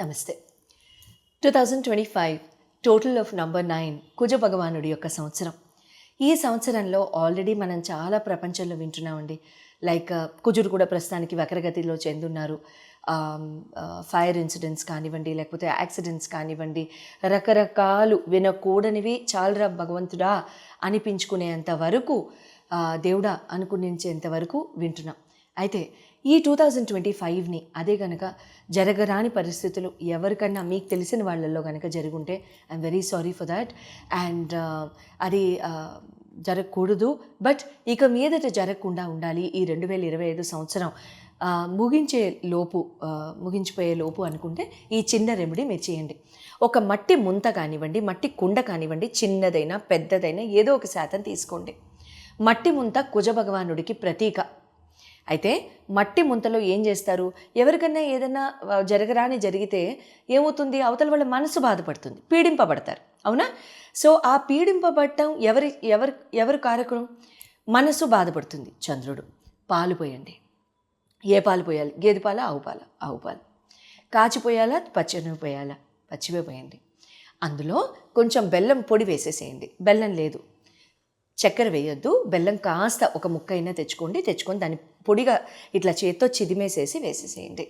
నమస్తే. Two thousand twenty five total of number nine కుజ భగవానుడి యొక్క సంవత్సరం. ఈ సంవత్సరంలో ఆల్రెడీ మనం చాలా ప్రపంచంలో వింటున్నామండి. లైక్ uh, కుజుడు కూడా ప్రస్తుతానికి వక్రగతిలో చెందున్నారు. Um, uh, ఫైర్ ఇన్సిడెంట్స్ కానివ్వండి లేకపోతే యాక్సిడెంట్స్ కానివ్వండి రకరకాలు వినకూడనివి చాలరా భగవంతుడా అనిపించుకునేంత వరకు uh, దేవుడా అనుకునేంత వరకు వింటున్నాం. అయితే ఈ టూ థౌజండ్ ట్వంటీ ఫైవ్ని అదే కనుక జరగరాని పరిస్థితులు ఎవరికన్నా మీకు తెలిసిన వాళ్ళల్లో కనుక జరుగుంటే I'm very sorry for that and అది uh, జరగకూడదు. బట్ ఇక మీదట జరగకుండా ఉండాలి ఈ రెండు వేల ఇరవై ఐదు సంవత్సరం. Uh, ముగించే లోపు uh, ముగించిపోయే లోపు అనుకుంటే ఈ చిన్న రెమెడీ మీరు చేయండి. ఒక మట్టి ముంత కానివ్వండి మట్టి కుండ కానివ్వండి చిన్నదైనా పెద్దదైనా ఏదో ఒక శాతం తీసుకోండి. మట్టి ముంత కుజ భగవానుడికి ప్రతీక. అయితే మట్టి ముంతలో ఏం చేస్తారు? ఎవరికన్నా ఏదైనా జరగరాని జరిగితే ఏమవుతుంది? అవతల వాళ్ళ మనసు బాధపడుతుంది పీడింపబడతారు. అవునా? సో ఆ పీడింపబడటం ఎవరి ఎవరి ఎవరు కారకుడు? మనసు బాధపడుతుంది చంద్రుడు. పాలు పోయండి. ఏ పాలు పోయాలి? గేదె పాల? ఆవు పాల? ఆవు పాలు. కాచిపోయాలా పచ్చనివి పోయాలా? పచ్చివే పోయండి. అందులో కొంచెం బెల్లం పొడి వేసేసేయండి. బెల్లం లేదు. చక్కెర వేయొద్దు. బెల్లం కాస్త ఒక ముక్క అయినా తెచ్చుకోండి. తెచ్చుకొని దాన్ని పొడిగా ఇట్లా చేత్తో చిదిమేసేసి వేసేసేయండి.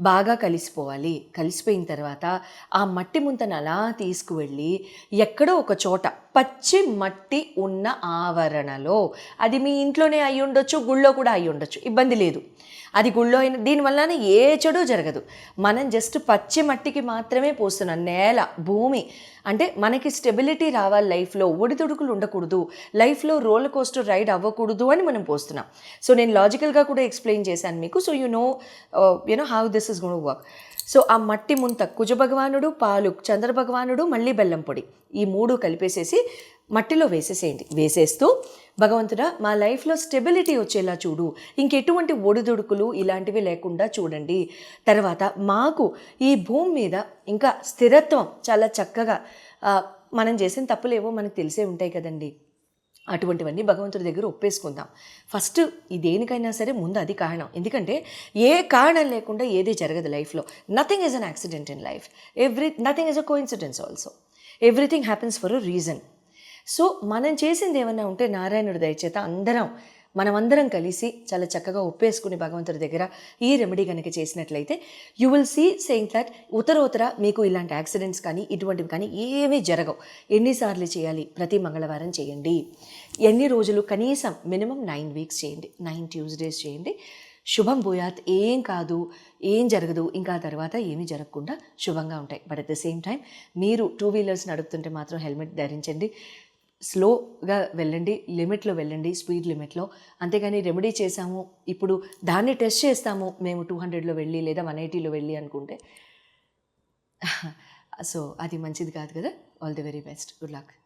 బాగా కలిసిపోవాలి. కలిసిపోయిన తర్వాత ఆ మట్టి ముంతను అలా తీసుకువెళ్ళి ఎక్కడో ఒక చోట పచ్చి మట్టి ఉన్న ఆవరణలో. అది మీ ఇంట్లోనే అయి ఉండొచ్చు గుళ్ళో కూడా అయి ఉండొచ్చు. ఇబ్బంది లేదు. అది గుళ్ళో అయిన దీనివల్లనే ఏ చెడు జరగదు. మనం జస్ట్ పచ్చి మట్టికి మాత్రమే పోస్తున్నాం నేల భూమి అంటే మనకి స్టెబిలిటీ రావాలి లైఫ్లో. ఒడిదుడుకులు ఉండకూడదు. లైఫ్లో రోల్ కోస్టర్ రైడ్ అవ్వకూడదు అని మనం పోస్తున్నాం. సో నేను లాజికల్గా కూడా ఎక్స్ప్లెయిన్ చేశాను మీకు. So you know you know how this is Guna work so ఆ మట్టి ముంత కుజ భగవానుడు పాలు చంద్ర భగవానుడు మళ్ళీ బెల్లం పొడి. ఈ మూడు కలిపేసేసి మట్టిలో వేసేసేయండి. వేసేస్తూ భగవంతుడా మా లైఫ్లో స్టెబిలిటీ వచ్చేలా చూడు. ఇంకెటువంటి ఒడిదుడుకులు ఇలాంటివి లేకుండా చూడండి. తర్వాత మాకు ఈ భూమి మీద ఇంకా స్థిరత్వం చాలా చక్కగా మనం చేసిన తప్పులేవో మనకు తెలిసే ఉంటాయి కదండి. అటువంటివన్నీ భగవంతుడి దగ్గర ఒప్పేసుకుందాం. ఫస్ట్ ఈ దేనికైనా సరే ముందు అది కారణం. ఎందుకంటే ఏ కారణం లేకుండా ఏది జరగదు లైఫ్లో. Nothing is an accident in life every nothing is a coincidence also everything happens for a reason so మనం చేసింది ఏమన్నా ఉంటే నారాయణుడి దయచేత అందరం మనమందరం కలిసి చాలా చక్కగా ఒప్పేసుకుని భగవంతుడి దగ్గర ఈ రెమెడీ కనుక చేసినట్లయితే you will see saying that ఉత్తరోత్తర మీకు ఇలాంటి యాక్సిడెంట్స్ కానీ ఇటువంటివి కానీ ఏమీ జరగవు. ఎన్నిసార్లు చేయాలి? ప్రతి మంగళవారం చేయండి. ఎన్ని రోజులు? కనీసం మినిమం నైన్ వీక్స్ చేయండి. నైన్ ట్యూస్డేస్ చేయండి. శుభం భూయాత్ ఏం కాదు ఏం జరగదు ఇంకా తర్వాత ఏమీ జరగకుండా శుభంగా ఉంటాయి. But at the same time మీరు టూ వీలర్స్ నడుపుతుంటే మాత్రం హెల్మెట్ ధరించండి. స్లోగా వెళ్ళండి లిమిట్లో వెళ్ళండి స్పీడ్ లిమిట్లో. అంతేగాని రెమెడీ చేసాము ఇప్పుడు దాన్ని టెస్ట్ చేస్తాము మేము టూ హండ్రెడ్లో వెళ్ళి లేదా వన్ ఎయిటీలో వెళ్ళి అనుకుంటే. సో అది మంచిది కాదు కదా. All the very best. Good luck.